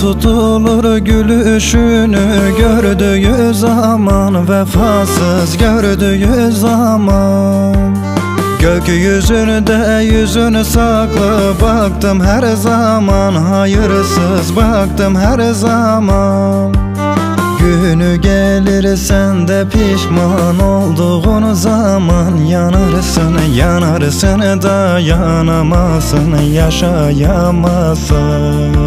tutulur gülüşünü gördüğü zaman Vefasız gördüğü zaman. Gökyüzünde yüzünü saklı baktım her zaman. Hayırsız baktım her zaman. Günü gelir sen de pişman olduğun zaman. Yanırsın yanarsın dayanamazsın yaşayamazsın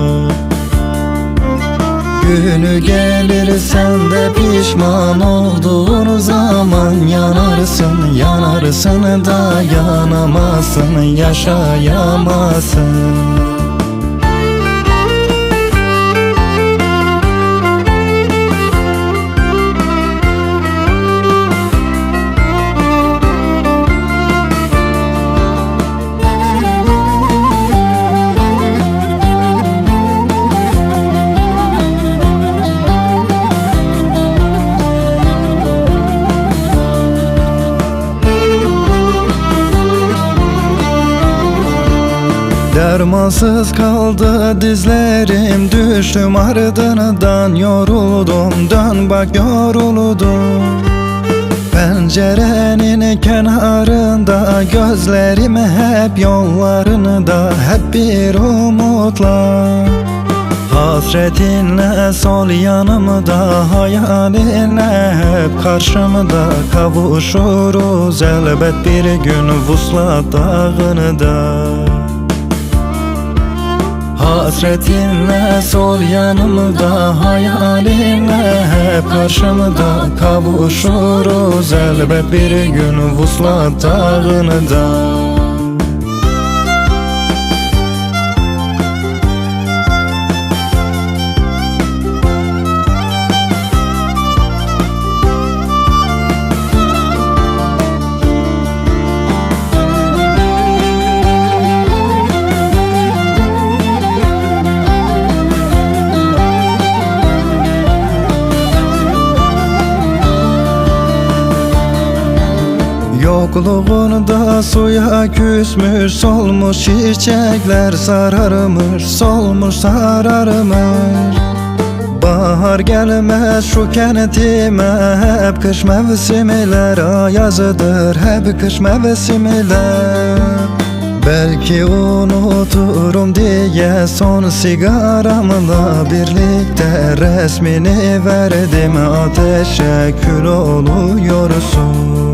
Günü gelir sen de pişman olduğun zaman Yanarsın yanarsın dayanamazsın yaşayamazsın Dermansız kaldı dizlerim Düştüm ardından yoruldum. Dön bak yoruldum. Pencerenin kenarında Gözlerim hep yollarında Hep bir umutla. Hasretinle sol yanımda Hayalinle hep karşımda. Kavuşuruz elbet bir gün Vuslat dağında Hasretinle sol yanımda Hayalinle hep karşımda. Kavuşuruz elbet bir gün Vuslat dağında Yokluğunda suya küsmüş Solmuş çiçekler sararmış Solmuş sararmış. Bahar gelmez şu kentime Hep kış mevsimler ayazıdır Hep kış mevsimler Belki unuturum diye son sigaramla birlikte resmini verdim ateşe kül oluyorsun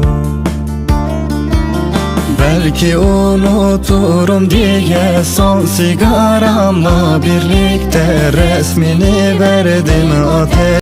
Belki unuturum diye son sigaramla birlikte resmini verdim. Ateş